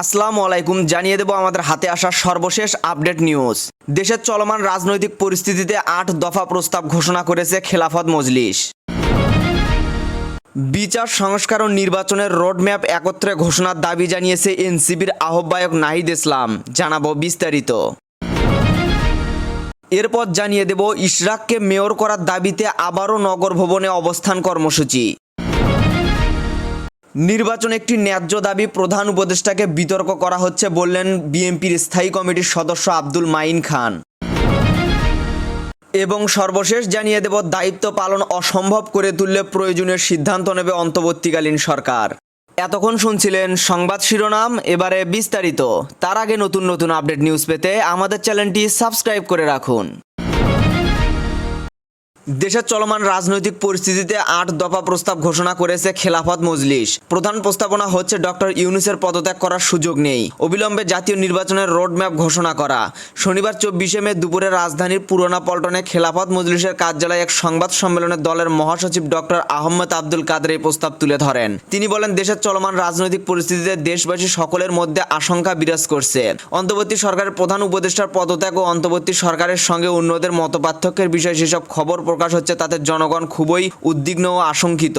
আসসালামু আলাইকুম, জানিয়ে দেব আমাদের হাতে আসা সর্বশেষ আপডেট নিউজ। দেশের চলমান রাজনৈতিক পরিস্থিতিতে আট দফা প্রস্তাব ঘোষণা করেছে খেলাফত মজলিস। বিচার, সংস্কার ও নির্বাচনের রোডম্যাপ একত্রে ঘোষণার দাবি জানিয়েছে এনসিবির আহ্বায়ক নাহিদ ইসলাম। জানাব বিস্তারিত। এরপর জানিয়ে দেব, ইশরাককে মেয়র করার দাবিতে আবারও নগর ভবনে অবস্থান কর্মসূচি। নির্বাচন একটি ন্যায্য দাবি প্রধান উপদেষ্টাকে বিতর্ক করা হচ্ছে বললেন বিএনপির স্থায়ী কমিটির সদস্য আব্দুল মাইন খান। এবং সর্বশেষ জানিয়ে দেব, দায়িত্ব পালন অসম্ভব করে তুললে প্রয়োজনীয় সিদ্ধান্ত নেবে অন্তর্বর্তীকালীন সরকার। এতক্ষণ শুনছিলেন সংবাদ শিরোনাম, এবারে বিস্তারিত। তার আগে নতুন নতুন আপডেট নিউজ পেতে আমাদের চ্যানেলটি সাবস্ক্রাইব করে রাখুন। দেশের চলমান রাজনৈতিক পরিস্থিতিতে আট দফা প্রস্তাব ঘোষণা করেছে খেলাফত মজলিস। প্রধান প্রস্তাবনা হচ্ছে ডক্টর ইউনুসের পদত্যাগ করার সুযোগ নেই। অবিলম্বে জাতীয় নির্বাচনের রোডম্যাপ ঘোষণা করা। শনিবার চব্বিশে মে দুপুরে রাজধানীর পুরোনা পল্টনে খেলাফত মজলিসের কার্যালয়ে এক সংবাদ সম্মেলনে দলের মহাসচিব ডক্টর আহমদ আব্দুল কাদের এই প্রস্তাব তুলে ধরেন। তিনি বলেন, দেশের চলমান রাজনৈতিক পরিস্থিতিতে দেশবাসী সকলের মধ্যে আশঙ্কা বিরাজ করছে। অন্তর্বর্তী সরকারের প্রধান উপদেষ্টার পদত্যাগ ও অন্তর্বর্তী সরকারের সঙ্গে অন্যদের মতপার্থক্যের বিষয়ে সেসব খবর প্রকাশ হচ্ছে, তাতে জনগণ খুবই উদ্বিগ্ন ও আশঙ্কিত।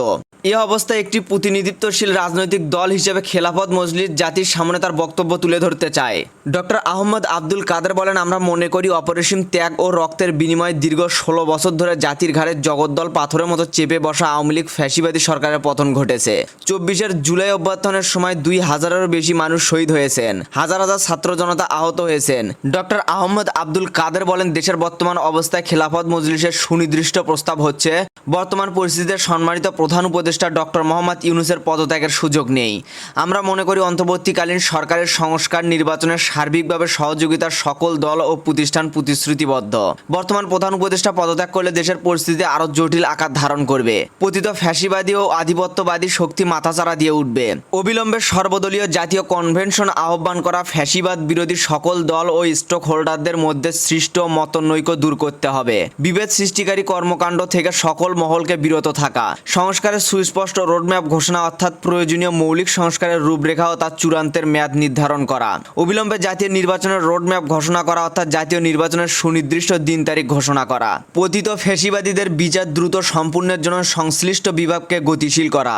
এ অবস্থায় একটি প্রতিনিধিত্বশীল রাজনৈতিক দল হিসেবে খেলাফত মজলিস জাতির সামনে তার বক্তব্য তুলে ধরতে চায়। ডক্টর আহমদ আব্দুল কাদের বলেন, আমরা মনে করি অপরিসীম ত্যাগ ও রক্তের বিনিময়ে দীর্ঘ ষোলো বছর ধরে জাতির ঘাড়ে জগদ্দল পাথরের মতো চেপে বসা আওয়ামী লীগ ফ্যাসিবাদী সরকারের পতন ঘটেছে। চব্বিশের জুলাই অভ্যর্থনের সময় দুই হাজারেরও বেশি মানুষ শহীদ হয়েছেন। হাজার হাজার ছাত্র জনতা আহত হয়েছেন। ডক্টর আহমদ আব্দুল কাদের বলেন, দেশের বর্তমান অবস্থায় খেলাফত মজলিসের সুনির্দিষ্ট প্রস্তাব হচ্ছে, বর্তমান পরিস্থিতিতে সম্মানিত প্রধান উপদেষ্টা ডক্টর মোহাম্মদ ইউনুসের পদত্যাগের সুযোগ নেই। আমরা মনে করি অন্তর্বর্তীকালীন সরকারের সংস্কার, নির্বাচনের সার্বিকভাবে সহযোগিতার সকল দল ও প্রতিষ্ঠান প্রতিশ্রুতিবদ্ধ। বর্তমান প্রধান উপদেষ্টা পদত্যাগ করলে দেশের পরিস্থিতি আরও জটিল আকার ধারণ করবে। পতিত ফ্যাসিবাদী ও আধিপত্যবাদী শক্তি মাথাচাড়া দিয়ে উঠবে। অবিলম্বে সর্বদলীয় জাতীয় কনভেনশন আহ্বান করা ফ্যাসিবাদ বিরোধী সকল দল ও স্টক হোল্ডারদের মধ্যে সৃষ্ট মতনৈক্য দূর করতে হবে। বিভেদ সৃষ্টিকারী কর্মকাণ্ড থেকে সকল মহলকে বিরত থাকা। সংস্কারের সুস্পষ্ট রোডম্যাপ ঘোষণা অর্থাৎ প্রয়োজনীয় মৌলিক সংস্কারের রূপরেখা ও তার চূড়ান্তের মেয়াদ নির্ধারণ করা। অবিলম্বে জাতীয় নির্বাচনের রোডম্যাপ ঘোষণা করা অর্থাৎ জাতীয় নির্বাচনের সুনির্দিষ্ট দিন তারিখ ঘোষণা করা। পতিত ফেসিবাদীদের বিচার দ্রুত, সম্পূর্ণের জন্য সংশ্লিষ্ট বিভাগকে গতিশীল করা।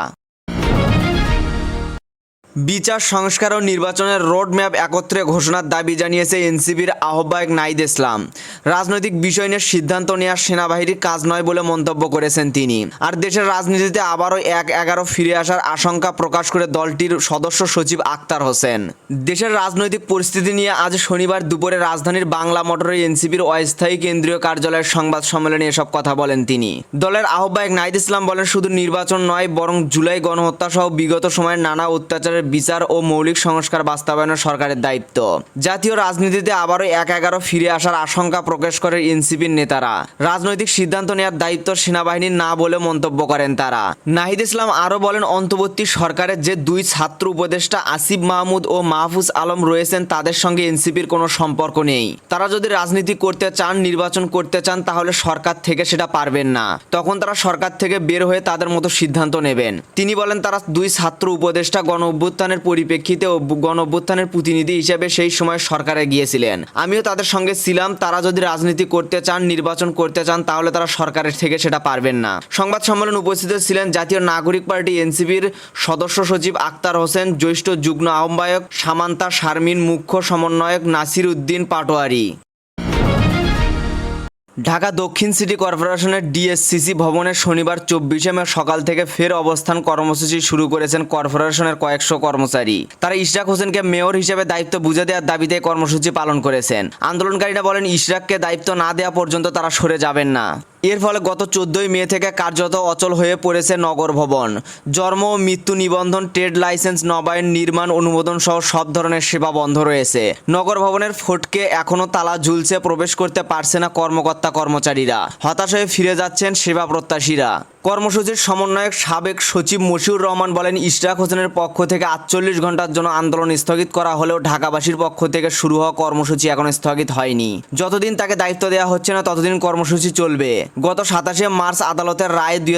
বিচার, সংস্কার ও নির্বাচনের রোডম্যাপ একত্রে ঘোষণার দাবি জানিয়েছে এনসিবির আহ্বায়ক নাইদ ইসলাম। রাজনৈতিক বিষয় নিয়ে সিদ্ধান্ত নেওয়া সেনাবাহিনীর কাজ নয় বলে মন্তব্য করেছেন তিনি। আর দেশের রাজনীতিতে আবারও এক এগারো ফিরে আসার আশঙ্কা প্রকাশ করে দলটির সদস্য সচিব আক্তার হোসেন। দেশের রাজনৈতিক পরিস্থিতি নিয়ে আজ শনিবার দুপুরে রাজধানীর বাংলা মোটরে এনসিবির অস্থায়ী কেন্দ্রীয় কার্যালয়ের সংবাদ সম্মেলনে এসব কথা বলেন তিনি। দলের আহ্বায়ক নাইদ ইসলাম বলেন, শুধু নির্বাচন নয়, বরং জুলাই গণহত্যা সহ বিগত সময়ের নানা অত্যাচারের বিচার ও মৌলিক সংস্কার বাস্তবায়নের সরকারের দায়িত্ব। জাতীয় রাজনীতিতে আবারও এক এগারো ফিরে আসার আশঙ্কা প্রকাশ করে এনসিপির নেতারা। রাজনৈতিক সিদ্ধান্ত নেওয়ার দায়িত্ব সেনাবাহিনীর না বলে মন্তব্য করেন তারা। নাহিদ ইসলাম আরও বলেন, অন্তর্বর্তী সরকারের যে দুই ছাত্র উপদেষ্টা আসিফ মাহমুদ ও মাহফুজ আলম রয়েছেন, তাদের সঙ্গে এনসিপির কোনো সম্পর্ক নেই। তারা যদি রাজনীতি করতে চান, নির্বাচন করতে চান, তাহলে সরকার থেকে সেটা পারবেন না। তখন তারা সরকার থেকে বের হয়ে তাদের মতো সিদ্ধান্ত নেবেন। তিনি বলেন, তারা দুই ছাত্র উপদেষ্টা গণ অভ্যুত্থানের পরিপ্রেক্ষিতে ও গণ অভ্যুত্থানের প্রতিনিধি হিসেবে সেই সময় সরকারে গিয়েছিলেন। আমিও তাদের সঙ্গে ছিলাম, তারা যদি রাজনীতি করতে চান, নির্বাচন করতে চান, তাহলে তারা সরকারের থেকে সেটা পারবেন না। সংবাদ সম্মেলন উপস্থিত ছিলেন জাতীয় নাগরিক পার্টি এনসিপির সদস্য সচিব আক্তার হোসেন, জ্যেষ্ঠ যুগ্ম আহ্বায়ক সামান্তা শারমিন, মুখ্য সমন্বয়ক নাসির উদ্দিন পাটোয়ারি। ঢাকা দক্ষিণ সিটি কর্পোরেশনের ডিএসসিসি ভবনে শনিবার চব্বিশে মে সকাল থেকে ফের অবস্থান কর্মসূচি শুরু করেছেন কর্পোরেশনের কয়েকশো কর্মচারী। তারা ইশরাক হোসেনকে মেয়র হিসেবে দায়িত্ব বুঝে দেওয়ার দাবিতে কর্মসূচি পালন করেছেন। আন্দোলনকারীরা বলেন, ইশরাককে দায়িত্ব না দেওয়া পর্যন্ত তারা সরে যাবেন না। এর ফলে গত চোদ্দই মে থেকে কার্যত অচল হয়ে পড়েছে নগর ভবন। জন্ম ও মৃত্যু নিবন্ধন, ট্রেড লাইসেন্স, নবায়ন, নির্মাণ, অনুমোদন সহ সব ধরনের সেবা বন্ধ রয়েছে। নগর ভবনের ফটকে এখনও তালা ঝুলছে, প্রবেশ করতে পারছে না কর্মকর্তা কর্মকর্তা কর্মচারীরা। হতাশ হয়ে ফিরে যাচ্ছেন সেবা প্রত্যাশীরা। কর্মসূচির সমন্বয়ক সাবেক সচিব মশিউর রহমান বলেন, ইশরাক হোসেনের পক্ষ থেকে আটচল্লিশ ঘণ্টার জন্য আন্দোলন স্থগিত করা হলেও ঢাকাবাসীর পক্ষ থেকে শুরু হওয়া কর্মসূচি এখন স্থগিত হয়নি। যতদিন তাকে দায়িত্ব দেওয়া হচ্ছে না, ততদিন কর্মসূচি চলবে। গত সাতাশে মার্চ আদালতের রায় দুই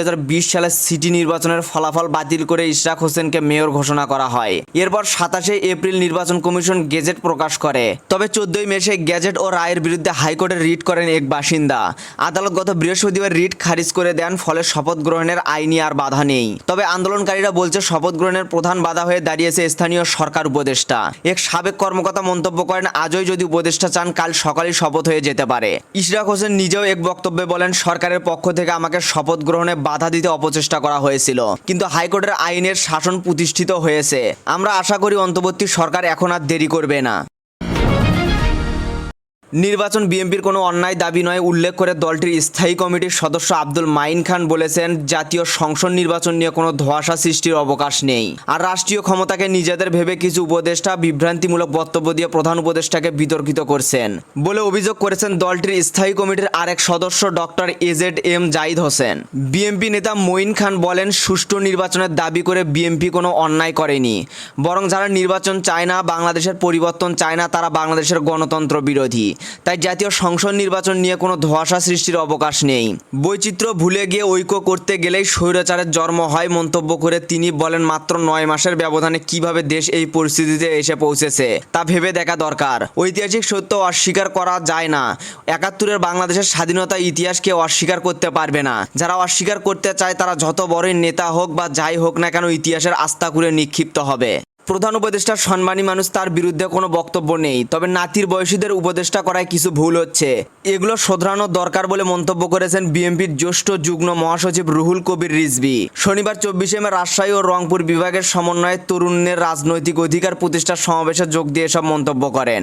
সালের সিটি নির্বাচনের ফলাফল বাতিল করে ইশরাক হোসেনকে মেয়র ঘোষণা করা হয়। এরপর সাতাশে এপ্রিল নির্বাচন কমিশন গেজেট প্রকাশ করে। তবে চোদ্দই মে সেই গেজেট ও রায়ের বিরুদ্ধে হাইকোর্টে রিট করেন এক বাসিন্দা। আদালত গত বৃহস্পতিবার রিট খারিজ করে দেন, ফলে শপথ গ্রহণের আইনি আর বাধা নেই। তবে আন্দোলনকারীরা বলছে শপথ গ্রহণের প্রধান বাধা হয়ে দাঁড়িয়েছে স্থানীয় সরকার উপদেষ্টা। এক সাবেক কর্মকর্তা মন্তব্য করেন, আজই যদি উপদেষ্টা চান, কাল সকালেই শপথ হয়ে যেতে পারে। ইশরাক হোসেন নিজেও এক বক্তব্যে বলেন, সরকারের পক্ষ থেকে আমাকে শপথ গ্রহণে বাধা দিতে অপচেষ্টা করা হয়েছিল, কিন্তু হাইকোর্টের আইনের শাসন প্রতিষ্ঠিত হয়েছে। আমরা আশা করি অন্তর্বর্তী সরকার এখন আর দেরি করবে না। নির্বাচন বিএনপির কোনো অন্যায় দাবি নয়, উল্লেখ করে দলটির স্থায়ী কমিটির সদস্য আব্দুল মাইন খান বলেছেন, জাতীয় সংসদ নির্বাচন নিয়ে কোনো ধোঁয়াশা সৃষ্টির অবকাশ নেই। আর রাষ্ট্রীয় ক্ষমতাকে নিজেদের ভেবে কিছু উপদেষ্টা বিভ্রান্তিমূলক বক্তব্য দিয়ে প্রধান উপদেষ্টাকে বিতর্কিত করছেন বলে অভিযোগ করেছেন দলটির স্থায়ী কমিটির আরেক সদস্য doctor A Z M Zahid Hossain. BNP নেতা মঈন খান বলেন, সুষ্ঠু নির্বাচনের দাবি করে বিএনপি কোনো অন্যায় করেনি। বরং যারা নির্বাচন চায় না, বাংলাদেশের পরিবর্তন চায় না, তারা বাংলাদেশের গণতন্ত্র বিরোধী। তাই জাতীয় সংসদ নির্বাচন নিয়ে কোনো ধোঁয়াশা সৃষ্টির অবকাশ নেই। বৈচিত্র্য ভুলে গিয়ে ঐক্য করতে গেলেই স্বৈরাচারের জন্ম হয় মন্তব্য করে তিনি বলেন, মাত্র নয় মাসের ব্যবধানে কীভাবে দেশ এই পরিস্থিতিতে এসে পৌঁছেছে, তা ভেবে দেখা দরকার। ঐতিহাসিক সত্য অস্বীকার করা যায় না। একাত্তরের বাংলাদেশের স্বাধীনতা ইতিহাসকে অস্বীকার করতে পারবে না। যারা অস্বীকার করতে চায় তারা যত বড়ই নেতা হোক বা যাই হোক না কেন ইতিহাসের আস্থা করে নিক্ষিপ্ত হবে। প্রধান উপদেষ্টার সম্মানী মানুষ তার বিরুদ্ধে কোনো বক্তব্য নেই, তবে নাতির বয়সীদের উপদেষ্টা করায় কিছু ভুল হচ্ছে। এগুলো শোধরানো দরকার বলে মন্তব্য করেছেন বিএনপির জ্যেষ্ঠ যুগ্ম মহাসচিব রুহুল কবির রিজবি শনিবার চব্বিশে মে রাজশাহী ও রংপুর বিভাগের সমন্বয়ে তরুণের রাজনৈতিক অধিকার প্রতিষ্ঠার সমাবেশে যোগ দিয়ে এসব মন্তব্য করেন।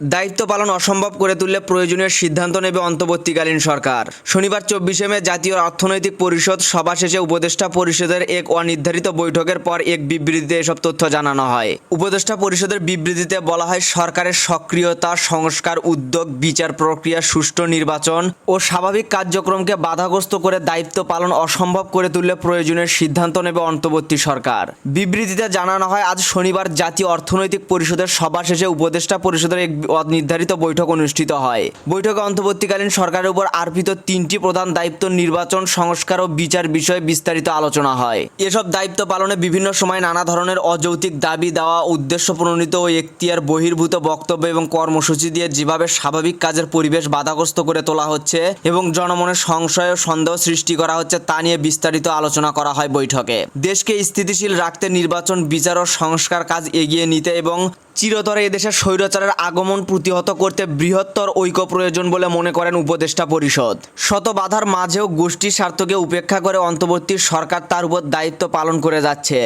দায়িত্ব পালন অসম্ভব করে তুললে প্রয়োজনীয় সিদ্ধান্ত নেবে অন্তর্বর্তীকালীন সরকার। শনিবার চব্বিশে মে জাতীয় অর্থনৈতিক পরিষদ সভা শেষে উপদেষ্টা পরিষদের এক অনির্ধারিত বৈঠকের পর এক বিবৃতিতে এসব তথ্য জানানো হয়। উপদেষ্টা পরিষদের বিবৃতিতে বলা হয়, সরকারের সক্রিয়তা, সংস্কার, উদ্যোগ, বিচার প্রক্রিয়া, সুষ্ঠু নির্বাচন ও স্বাভাবিক কার্যক্রমকে বাধাগ্রস্ত করে দায়িত্ব পালন অসম্ভব করে তুললে প্রয়োজনীয় সিদ্ধান্ত নেবে অন্তর্বর্তী সরকার। বিবৃতিতে জানানো হয়, আজ শনিবার জাতীয় অর্থনৈতিক পরিষদের সভা শেষে উপদেষ্টা পরিষদের এক নির্ধারিত বৈঠক অনুষ্ঠিত হয়। বৈঠকে অন্তর্বর্তীকালীন সরকারের উপর আরোপিত তিনটি প্রধান দায়িত্ব নির্বাচন, সংস্কার ও বিচার বিষয়ে বিস্তারিত আলোচনা হয়। এসব দায়িত্ব পালনে বিভিন্ন সময় নানা ধরনের অযৌক্তিক দাবি দেওয়া, উদ্দেশ্য প্রণীত ও এখতিয়ার বহির্ভূত বক্তব্য এবং কর্মসূচি দিয়ে যেভাবে স্বাভাবিক কাজের পরিবেশ বাধাগ্রস্ত করে তোলা হচ্ছে এবং জনমনে সংশয় ও সন্দেহ সৃষ্টি করা হচ্ছে তা নিয়ে বিস্তারিত আলোচনা করা হয় বৈঠকে। দেশকে স্থিতিশীল রাখতে নির্বাচন, বিচার ও সংস্কার কাজ এগিয়ে নিতে এবং চিরতরে এদেশের স্বৈরাচারের আগমন প্রতিহত করতে বৃহত্তর ঐক্য প্রয়োজন বলে মনে করেন উপদেষ্টা পরিষদ। শত বাধার মাঝেও গোষ্ঠীর স্বার্থকে উপেক্ষা করে অন্তর্বর্তী সরকার তার উপর দায়িত্ব পালন করে যাচ্ছে।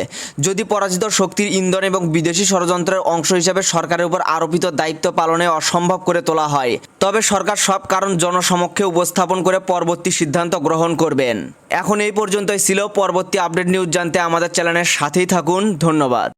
যদি পরাজিত শক্তির ইন্ধন এবং বিদেশি ষড়যন্ত্রের অংশ হিসেবে সরকারের উপর আরোপিত দায়িত্ব পালনে অসম্ভব করে তোলা হয়, তবে সরকার সব কারণ জনসমক্ষে উপস্থাপন করে পরবর্তী সিদ্ধান্ত গ্রহণ করবেন। এখন এই পর্যন্তই ছিল পরবর্তী আপডেট নিউজ জানতে আমাদের চ্যানেলের সাথেই থাকুন, ধন্যবাদ।